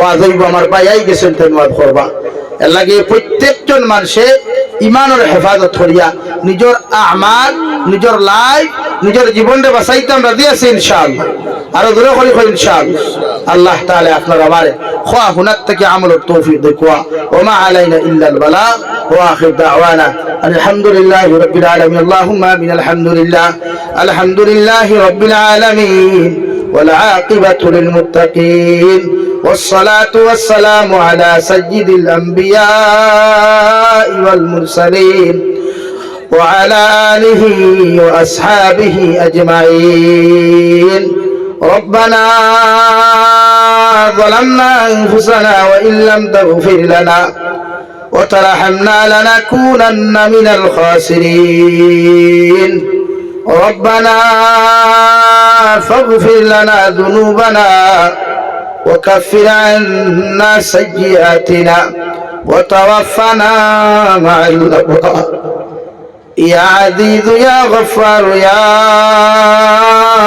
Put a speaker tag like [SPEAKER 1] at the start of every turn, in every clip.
[SPEAKER 1] ওয়াজ হইব আমার ভাইয়াই গেছেন তাই ওয়াজ করবা। এর লাগে প্রত্যেকজন মানুষে ইমানের হেফাজত করিয়া নিজের আমার নিজের লাইফ নিজের জীবনটা বাঁচাইতে আমরা দিয়েছি ইনশাআল্লাহ। আরও দূরে করি করি ইনশাআল্লাহ। আল্লাহ তাহলে আপনার আমারে খোয়া হুনার থেকে আমলের তৌফিক দেখুয়া ওমা আলাইনা ইল্লাল বালা ওয়াখির দাওয়ানা। আলহামদুলিল্লাহ রব্বিল আলামিন। আল্লাহুম্মা মিন আলহামদুলিল্লাহ। আলহামদুলিল্লাহ রব্বিল আলামিন। ওয়াল আকিবাতু লিল মুত্তাকিন। والصلاة والسلام على سيد الأنبياء والمرسلين وعلى آله وأصحابه أجمعين. ربنا ظلمنا أنفسنا وإن لم تغفر لنا وترحمنا لنكونن من الخاسرين. ربنا فاغفر لنا ذنوبنا وكفر عنا سيئاتنا وتوفنا مع الأبرار يا عزيز يا غفار يا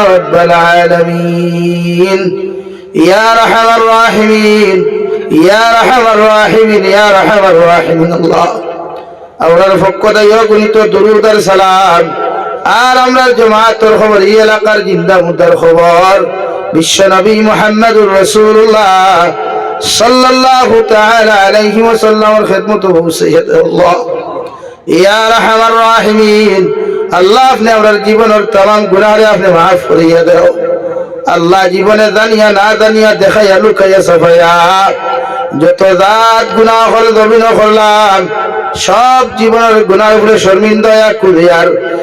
[SPEAKER 1] رب العالمين يا رحم الراحمين يا رحم الراحمين يا رحم الراحمين الله আমরার পক্ষ থেকে গণিত দরুদার সালাম আর আমরা জমাতের খবর এই এলাকার জিন্দা মুদ্দার খবর বিশ্ব নবী মোহাম্মদুর রসুল্লাহ সাল্লাল্লাহু তাআলা আলাইহি ওয়াসাল্লামের খিদমত পৌঁছাইয়া আল্লাহ ইয়া রাহমার রাহিমিন আল্লাহ আপনি আমার জীবনের तमाम গুনাহে আপনি maaf করিয়া দাও আল্লাহ জীবনে জানিয়া না জানিয়া দেখাইয়া লুকাইয়া সাফাইয়া যত জাত গুনাহ করে দমিন করলাম সব জীবনের গুনার উপরে শর্মিন্দয়া কুলিয়ার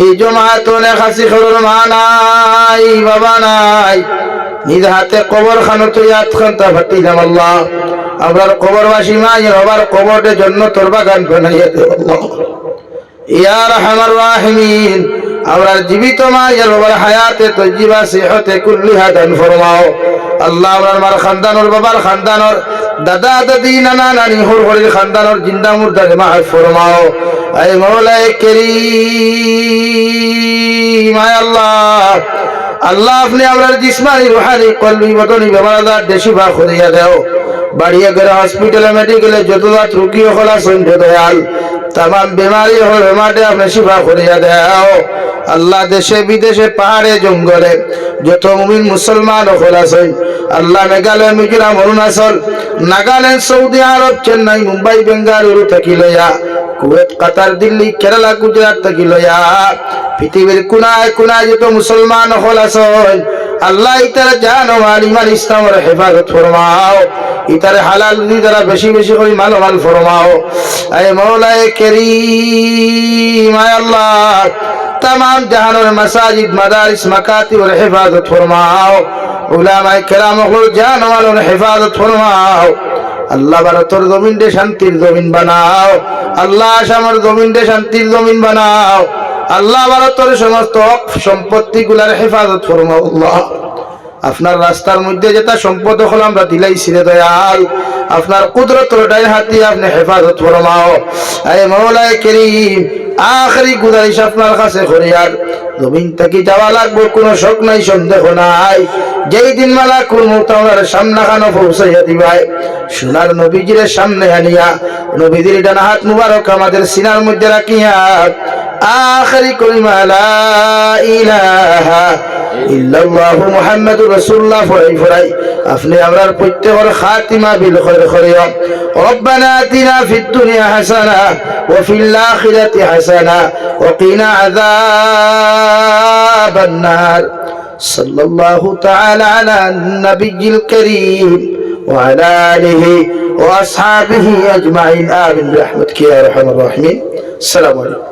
[SPEAKER 1] এই জমাত অনেক হাসি খবর মা নাই, বাবা নাই। নিজ হাতে কবর খানো তো ইয়াদ খান তা ভাটিলাম আল্লাহ। আমরা কবরবাসী মায়ের বাবার কবরের জন্য তোর বাগান বানাইয়া দেও আল্লাহ। ইয়া রহমার রাহিমিন, আমরা জীবিত মা ইয়া বাবার হায়াতে তজিবা সিহতে কুল্লিহা দান ফরমাও। আল্লাহ আমরার মার খানদানর বাবার খানদানর, দাদা দাদি, নানা নানি হুর হরির খানদানর জিন্দা মুর্দারে মা ফরমাও। আয় মৌলায় কেরিম, আয় আল্লাহ। আল্লাহ, আপনি আমরার জিসমানি, রুহানি, কলবি, বদনি বেমারাদার দেশি বা খুঁড়িয়া দেও। বাড়িয়ে গেলে হসপিটালে মেডিকেলে যত দাঁত রুগী হলা সন্ধে দয়াল তাম বেমারি হল মাঠে আপনি শিফা করিয়া দেও। আল্লাহ, দেশে, বিদেশে, পাহাড়ে, জঙ্গলে, যত মুমিন, মুসলমান হল আছেন আল্লাহ, মেঘালয়, মিজোরাম, অরুণাচল, নাগাল্যান্ড, সৌদি আরব, চেন্নাই, মুম্বাই, বেঙ্গালুরু থেকে লইয়া কুয়েত, কাতার, দিল্লি, কেরালা, গুজরাট থেকে লয়া। পৃথিবীর কোনায় কোনায় যত মুসলমান হল আসল, আল্লাহ ইতার জানো মাল ইমান ইসলামের হেফাজত ফরমাও। ইতার হালাল দি দ্বারা বেশি বেশি করে মাল মাল ফরমাও। আয় মৌলায় কেরি মায় আল্লাহ তাম জাহানোর মসাজিদ, মাদারিস মাকাতি ওর হেফাজত ফরমাও। উলামায় কেরাম হল জানো মাল হেফাজত ফরমাও। আল্লাহ ভারতের জমিন দে শান্তির জমিন বানাও। আল্লাহ আসামের জমিন দে শান্তির জমিন বানাও। আল্লাহ ভারতের সমস্ত সম্পত্তি গুলার হেফাজত ফরমাও আপনার রাস্তার মধ্যে যেটা সম্পদ হল, আমরা দিলাই ছিঁড়ে দয়াল। আপনার কুদরত ডাই হাতি আপনি হেফাজত ফরমাও। আরে মৌলায় কেরিম, আখরি গুদারিশ আপনার কাছে করিয়ার জমিন থেকে যাওয়া লাগবো, কোনো শোক নাই, সন্দেহ নাই। যেই দিন মালা কোন তোমার সামনা খানো পৌঁছাইয়া দিবাই সোনার নবীজির সামনে আনিয়া, নবীজির ডানা হাত মুবারক আমাদের সিনার মধ্যে রাখিয়া آخر كلمة لا إله إلا الله محمد رسول الله فرعي فرعي أفني أمرار بجتهر خاتمة بالخير خريا. ربنا آتنا في الدنيا حسنة وفي الآخرة حسنة وقنا عذاب النار. صلى الله تعالى على النبي الكريم وعلى آله وأصحابه أجمعين. آمين برحمتك يا رحمة الراحمين. السلام عليكم.